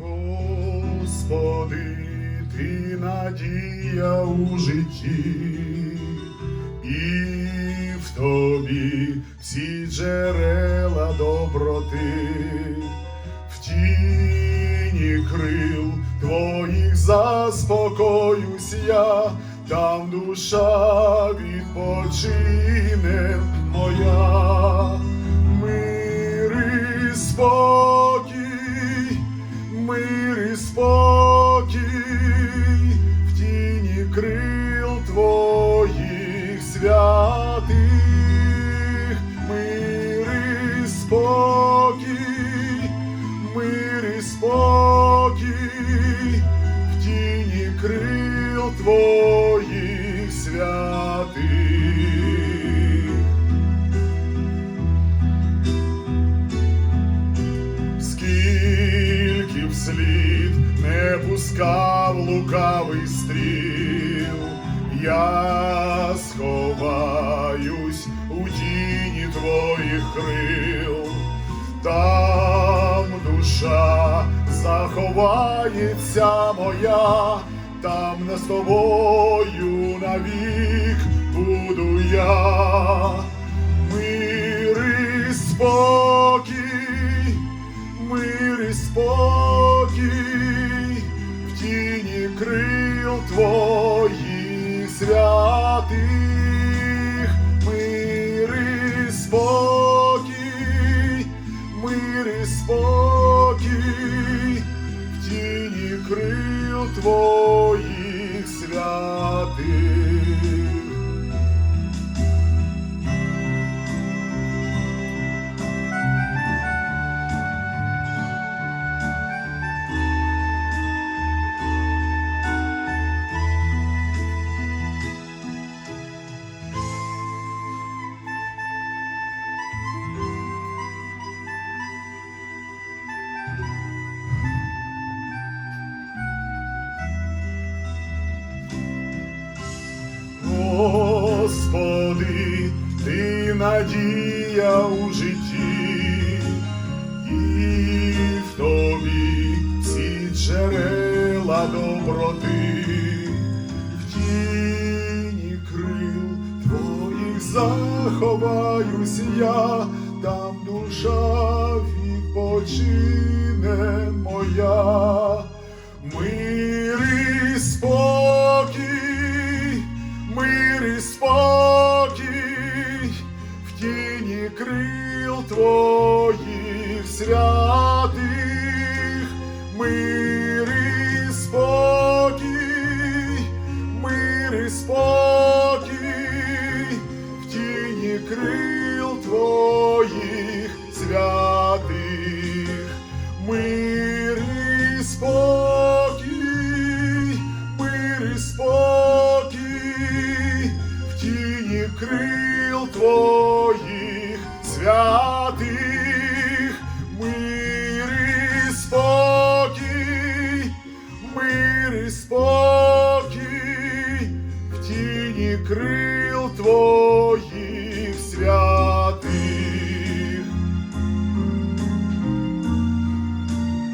Господи, ти надія у житті, і в тобі всі джерела доброти, в тіні крил твоїх заспокоюсь я, там душа відпочине моя, мир і спокій, крил твоїх святих. Скільки вслід не пускав лукавий стріл, я сховаюсь у тіні твоїх крил, там душа заховається моя, там не з тобою навік буду я, мир і спокій мир і спокій в тіні крил твоїх святих, мир і спокій, мир і спокій в тіні крил твоїх Господи, ти надія у житті, і в тобі всі джерела доброти, в тіні крил твоїх заховаюсь я, там душа відпочине моя, твоїх святих, мир і спокій, мир і спокій в тіні крил твоїх крил твоїх.